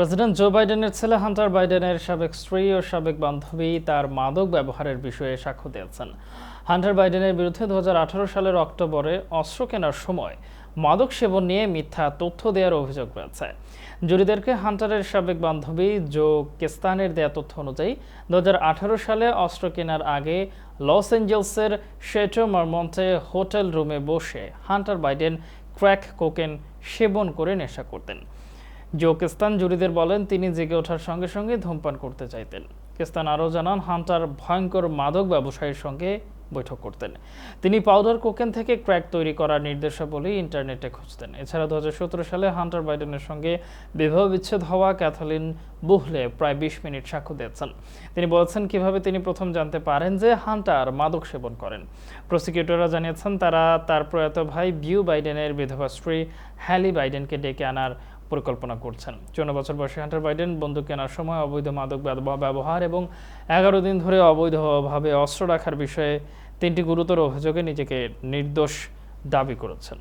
President Joe বাইডেনের ছেলে Hunter বাইডেনের সাবেক স্ত্রী ও সাবেক বান্ধবী তার মাদক ব্যবহারের বিষয়ে সাক্ষ্য দিয়েছেন। হান্টার বাইডেনের বিরুদ্ধে দুই হাজার আঠারো সালের অক্টোবরে অস্ত্র কেনার সময় মাদক সেবন নিয়ে মিথ্যা তথ্য দেওয়ার অভিযোগ রয়েছে। জুরিদেরকে হান্টারের সাবেক বান্ধবী জো কেস্তানের দেয়া তথ্য অনুযায়ী দু হাজার আঠারো সালে অস্ত্র কেনার আগে লস অ্যাঞ্জেলসের শেটো মারমন্টে হোটেল রুমে বসে হান্টার বাইডেন ক্র্যাক কোকেন সেবন করে নেশা করতেন। জো কেস্তান জুরিদের বলেন, তিনি জেগে ওঠার সঙ্গে সঙ্গে ধূমপান করতে চাইতেন। কেস্তান আরও জানান, হান্টার ভয়ঙ্কর মাদক ব্যবসায়ীর সঙ্গে বৈঠক করতেন। তিনি পাউডার কোকেন থেকে ক্র্যাক তৈরি করার নির্দেশাবলী ইন্টারনেটে খুঁজতেন। এছাড়া দু হাজার সতেরো সালে হান্টার বাইডেনের সঙ্গে বিবাহ বিচ্ছেদ হওয়া ক্যাথলিন বুহলে প্রায় বিশ মিনিট সাক্ষ্য দিয়েছেন। তিনি বলেছেন, কীভাবে তিনি প্রথম জানতে পারেন যে হান্টার মাদক সেবন করেন। প্রসিকিউটররা জানিয়েছেন, তারা তার প্রয়াত ভাই বিউ বাইডেনের বিধবা স্ত্রী হ্যালি বাইডেনকে ডেকে আনার পরিকল্পনা করছেন। চৌন্ন বছর বয়সী হান্টার বাইডেন বন্দুক কেনার সময় অবৈধ মাদক ব্যবহার এবং এগারো দিন ধরে অবৈধভাবে অস্ত্র রাখার বিষয়ে তিনটি গুরুতর অভিযোগে নিজেকে নির্দোষ দাবি করেছেন।